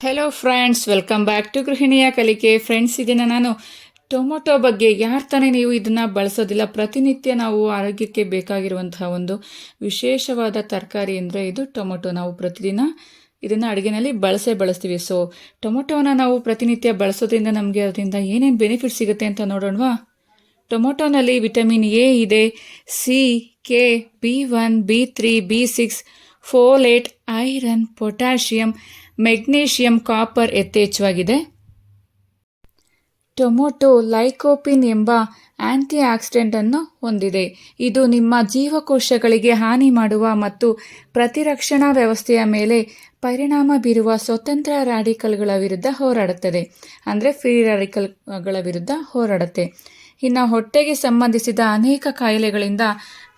Hello friends welcome back to ಗೃಹಿಣಿಯ ಕಲಿಕೆ friends ಇದನ್ನು ನಾನು. ಟೊಮೊಟೊ ಬಗ್ಗೆ ಯಾರು ತಾನೇ ನೀವು ಇದನ್ನು ಬಳಸೋದಿಲ್ಲ. ಪ್ರತಿನಿತ್ಯ ನಾವು ಆರೋಗ್ಯಕ್ಕೆ ಬೇಕಾಗಿರುವಂತಹ ಒಂದು ವಿಶೇಷವಾದ ತರಕಾರಿ ಅಂದರೆ ಇದು ಟೊಮೊಟೊ ನಾವು ಪ್ರತಿದಿನ ಇದನ್ನು ಅಡುಗೆನಲ್ಲಿ ಬಳಸೇ ಬಳಸ್ತೀವಿ. ಸೊ ಟೊಮೊಟೊನ ನಾವು ಪ್ರತಿನಿತ್ಯ ಬಳಸೋದ್ರಿಂದ ನಮಗೆ ಅದರಿಂದ ಏನೇನು ಬೆನಿಫಿಟ್ ಸಿಗುತ್ತೆ ಅಂತ ನೋಡೋಣವಾ? ಟೊಮೊಟೊನಲ್ಲಿ ವಿಟಮಿನ್ ಎ ಇದೆ. C K B one B three B six folate iron potassium magnesium, copper ಯಥೇಚ್ಛವಾಗಿದೆ. Tomato lycopene ಎಂಬ ಆಂಟಿ ಆಕ್ಸಿಡೆಂಟ್ ಅನ್ನು ಹೊಂದಿದೆ. ಇದು ನಿಮ್ಮ ಜೀವಕೋಶಗಳಿಗೆ ಹಾನಿ ಮಾಡುವ ಮತ್ತು ಪ್ರತಿರಕ್ಷಣಾ ವ್ಯವಸ್ಥೆಯ ಮೇಲೆ ಪರಿಣಾಮ ಬೀರುವ ಸ್ವತಂತ್ರ ರಾಡಿಕಲ್ಗಳ ವಿರುದ್ಧ ಹೋರಾಡುತ್ತದೆ. ಅಂದರೆ ಫ್ರೀ ರ್ಯಾಡಿಕಲ್ಗಳ ವಿರುದ್ಧ ಹೋರಾಡುತ್ತೆ. ಇನ್ನು ಹೊಟ್ಟೆಗೆ ಸಂಬಂಧಿಸಿದ ಅನೇಕ ಕಾಯಿಲೆಗಳಿಂದ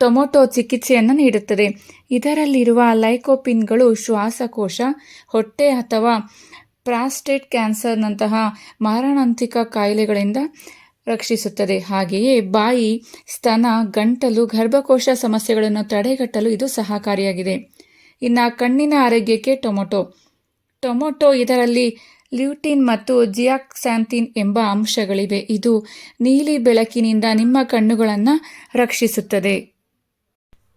ಟೊಮೊಟೊ ಚಿಕಿತ್ಸೆಯನ್ನು ನೀಡುತ್ತದೆ. ಇದರಲ್ಲಿರುವ ಲೈಕೋಪಿನ್ಗಳು ಶ್ವಾಸಕೋಶ, ಹೊಟ್ಟೆ ಅಥವಾ ಪ್ರಾಸ್ಟೇಟ್ ಕ್ಯಾನ್ಸರ್ನಂತಹ ಮಾರಣಾಂತಿಕ ಕಾಯಿಲೆಗಳಿಂದ ರಕ್ಷಿಸುತ್ತದೆ. ಹಾಗೆಯೇ ಬಾಯಿ, ಸ್ತನ, ಗಂಟಲು, ಗರ್ಭಕೋಶ ಸಮಸ್ಯೆಗಳನ್ನು ತಡೆಗಟ್ಟಲು ಇದು ಸಹಕಾರಿಯಾಗಿದೆ. ಇನ್ನು ಕಣ್ಣಿನ ಆರೋಗ್ಯಕ್ಕೆ ಟೊಮೊಟೊ. ಟೊಮೊಟೊ ಇದರಲ್ಲಿ ಲ್ಯೂಟಿನ್ ಮತ್ತು ಜಿಯಾಕ್ಸ್ಯಾಂಥಿನ್ ಎಂಬ ಅಂಶಗಳಿವೆ. ಇದು ನೀಲಿ ಬೆಳಕಿನಿಂದ ನಿಮ್ಮ ಕಣ್ಣುಗಳನ್ನು ರಕ್ಷಿಸುತ್ತದೆ.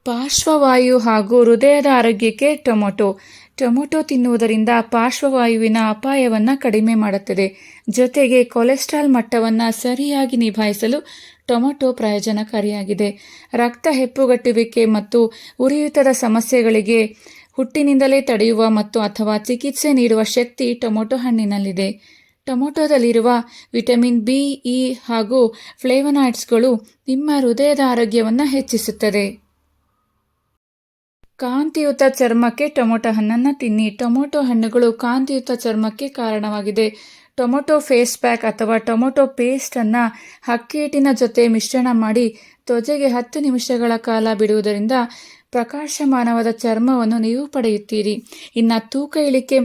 ಪಾರ್ಶ್ವವಾಯು ಹಾಗೂ ಹೃದಯದ ಆರೋಗ್ಯಕ್ಕೆ ಟೊಮೊಟೊ. ಟೊಮೊಟೊ ತಿನ್ನುವುದರಿಂದ ಪಾರ್ಶ್ವವಾಯುವಿನ ಅಪಾಯವನ್ನು ಕಡಿಮೆ ಮಾಡುತ್ತದೆ. ಜೊತೆಗೆ ಕೊಲೆಸ್ಟ್ರಾಲ್ ಮಟ್ಟವನ್ನು ಸರಿಯಾಗಿ ನಿಭಾಯಿಸಲು ಟೊಮೊಟೊ ಪ್ರಯೋಜನಕಾರಿಯಾಗಿದೆ. ರಕ್ತ ಹೆಪ್ಪುಗಟ್ಟುವಿಕೆ ಮತ್ತು ಉರಿಯೂತದ ಸಮಸ್ಯೆಗಳಿಗೆ ಹುಟ್ಟಿನಿಂದಲೇ ತಡೆಯುವ ಮತ್ತು ಅಥವಾ ಚಿಕಿತ್ಸೆ ನೀಡುವ ಶಕ್ತಿ ಟೊಮೊಟೊ ಹಣ್ಣಿನಲ್ಲಿದೆ. ಟೊಮೊಟೊದಲ್ಲಿರುವ ವಿಟಮಿನ್ ಬಿ, ಇ ಹಾಗೂ ಫ್ಲೇವನಾಯ್ಡ್ಸ್ಗಳು ನಿಮ್ಮ ಹೃದಯದ ಆರೋಗ್ಯವನ್ನು ಹೆಚ್ಚಿಸುತ್ತದೆ. ಕಾಂತಿಯುತ ಚರ್ಮಕ್ಕೆ ಟೊಮೊಟೊ ಹಣ್ಣನ್ನು ತಿನ್ನಿ. ಟೊಮೊಟೊ ಹಣ್ಣುಗಳು ಕಾಂತಿಯುತ ಚರ್ಮಕ್ಕೆ ಕಾರಣವಾಗಿದೆ. ಟೊಮೊಟೊ ಫೇಸ್ ಪ್ಯಾಕ್ ಅಥವಾ ಟೊಮೊಟೊ ಪೇಸ್ಟನ್ನು ಹಕ್ಕಿಹಿಟ್ಟಿನ ಜೊತೆ ಮಿಶ್ರಣ ಮಾಡಿ, ತ್ವಚೆಗೆ ಹತ್ತು ನಿಮಿಷಗಳ ಕಾಲ ಬಿಡುವುದರಿಂದ ಪ್ರಕಾಶಮಾನವಾದ ಚರ್ಮವನ್ನು ನೀವು ಪಡೆಯುತ್ತೀರಿ. ಇನ್ನು ತೂಕ ಇಳಿಕೆ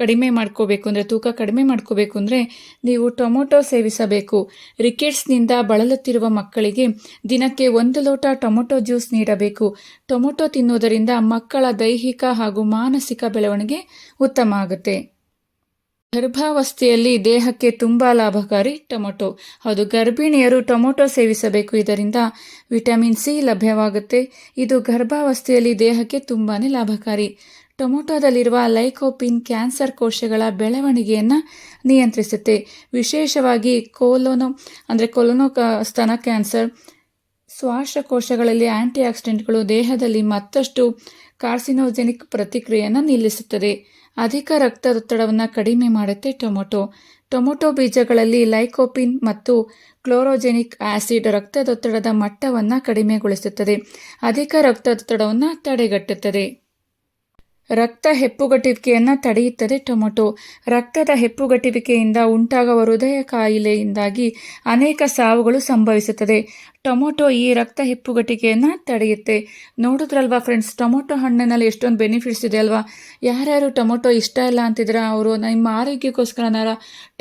ಕಡಿಮೆ ಮಾಡ್ಕೋಬೇಕು ಅಂದರೆ, ತೂಕ ಕಡಿಮೆ ಮಾಡ್ಕೋಬೇಕು ಅಂದರೆ ನೀವು ಟೊಮೊಟೊ ಸೇವಿಸಬೇಕು. ರಿಕೆಟ್ಸ್ನಿಂದ ಬಳಲುತ್ತಿರುವ ಮಕ್ಕಳಿಗೆ ದಿನಕ್ಕೆ ಒಂದು ಲೋಟ ಟೊಮೊಟೊ ಜ್ಯೂಸ್ ನೀಡಬೇಕು. ಟೊಮೊಟೊ ತಿನ್ನುವುದರಿಂದ ಮಕ್ಕಳ ದೈಹಿಕ ಹಾಗೂ ಮಾನಸಿಕ ಬೆಳವಣಿಗೆ ಉತ್ತಮ ಆಗುತ್ತೆ. ಗರ್ಭಾವಸ್ಥೆಯಲ್ಲಿ ದೇಹಕ್ಕೆ ತುಂಬ ಲಾಭಕಾರಿ ಟೊಮೊಟೊ. ಹೌದು, ಗರ್ಭಿಣಿಯರು ಟೊಮೊಟೊ ಸೇವಿಸಬೇಕು. ಇದರಿಂದ ವಿಟಮಿನ್ ಸಿ ಲಭ್ಯವಾಗುತ್ತೆ. ಇದು ಗರ್ಭಾವಸ್ಥೆಯಲ್ಲಿ ದೇಹಕ್ಕೆ ತುಂಬಾ ಲಾಭಕಾರಿ. ಟೊಮೊಟೊದಲ್ಲಿರುವ ಲೈಕೋಪಿನ್ ಕ್ಯಾನ್ಸರ್ ಕೋಶಗಳ ಬೆಳವಣಿಗೆಯನ್ನು ನಿಯಂತ್ರಿಸುತ್ತೆ. ವಿಶೇಷವಾಗಿ ಕೋಲೋನೋ, ಅಂದರೆ ಕೊಲೊನೋ ಸ್ತನ ಕ್ಯಾನ್ಸರ್ ಶ್ವಾಸಕೋಶಗಳಲ್ಲಿ ಆಂಟಿ ಆಕ್ಸಿಡೆಂಟ್ಗಳು ದೇಹದಲ್ಲಿ ಮತ್ತಷ್ಟು ಕಾರ್ಸಿನೋಜೆನಿಕ್ ಪ್ರತಿಕ್ರಿಯೆಯನ್ನು ನಿಲ್ಲಿಸುತ್ತದೆ. ಅಧಿಕ ರಕ್ತದೊತ್ತಡವನ್ನು ಕಡಿಮೆ ಮಾಡುತ್ತೆ ಟೊಮೊಟೊ. ಟೊಮೊಟೊ ಬೀಜಗಳಲ್ಲಿ ಲೈಕೋಪಿನ್ ಮತ್ತು ಕ್ಲೋರೋಜೆನಿಕ್ ಆಸಿಡ್ ರಕ್ತದೊತ್ತಡದ ಮಟ್ಟವನ್ನು ಕಡಿಮೆಗೊಳಿಸುತ್ತದೆ. ಅಧಿಕ ರಕ್ತದೊತ್ತಡವನ್ನು ತಡೆಗಟ್ಟುತ್ತದೆ. ರಕ್ತ ಹೆಪ್ಪುಗಟ್ಟುವಿಕೆಯನ್ನು ತಡೆಯುತ್ತದೆ ಟೊಮೊಟೊ. ರಕ್ತದ ಹೆಪ್ಪುಗಟ್ಟುವಿಕೆಯಿಂದ ಉಂಟಾಗುವ ಹೃದಯ ಕಾಯಿಲೆಯಿಂದಾಗಿ ಅನೇಕ ಸಾವುಗಳು ಸಂಭವಿಸುತ್ತದೆ. ಟೊಮೊಟೊ ಈ ರಕ್ತ ಹೆಪ್ಪುಗಟ್ಟಿಗೆಯನ್ನು ತಡೆಯುತ್ತೆ. ನೋಡಿದ್ರಲ್ವಾ ಫ್ರೆಂಡ್ಸ್ ಟೊಮೊಟೊ ಹಣ್ಣಿನಲ್ಲಿ ಎಷ್ಟೊಂದು ಬೆನಿಫಿಟ್ಸ್ ಇದೆ ಅಲ್ವಾ? ಯಾರ್ಯಾರು ಟೊಮೊಟೊ ಇಷ್ಟ ಇಲ್ಲ ಅಂತಿದ್ರೆ ಅವರು ನಿಮ್ಮ ಆರೋಗ್ಯಕ್ಕೋಸ್ಕರನಾರ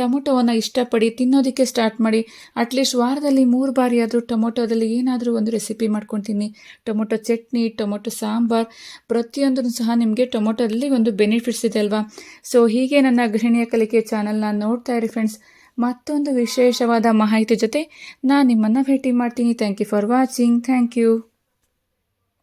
ಟೊಮೊಟೊವನ್ನು ಇಷ್ಟಪಡಿ ತಿನ್ನೋದಕ್ಕೆ ಸ್ಟಾರ್ಟ್ ಮಾಡಿ. ಅಟ್ಲೀಸ್ಟ್ ವಾರದಲ್ಲಿ ಮೂರು ಬಾರಿ ಆದರೂ ಟೊಮೊಟೊದಲ್ಲಿ ಏನಾದರೂ ಒಂದು ರೆಸಿಪಿ ಮಾಡ್ಕೊತೀನಿ. ಟೊಮೊಟೊ ಚಟ್ನಿ, ಟೊಮೊಟೊ ಸಾಂಬಾರ್, ಪ್ರತಿಯೊಂದನ್ನು ಸಹ ನಿಮಗೆ ಟೊಮೊಟೊದಲ್ಲಿ ಒಂದು ಬೆನಿಫಿಟ್ಸ್ ಇದೆ ಅಲ್ವಾ? ಸೊ ಹೀಗೆ ನನ್ನ ಗೃಹಿಣಿಯ ಕಲಿಕೆ ಚಾನಲ್ನ ನೋಡ್ತಾ ಇರಿ ಫ್ರೆಂಡ್ಸ್ ಮತ್ತೊಂದು ವಿಶೇಷವಾದ ಮಾಹಿತಿ ಜೊತೆ ನಾನು ನಿಮ್ಮನ್ನು ಭೇಟಿ ಮಾಡ್ತೀನಿ. Thank you for watching thank you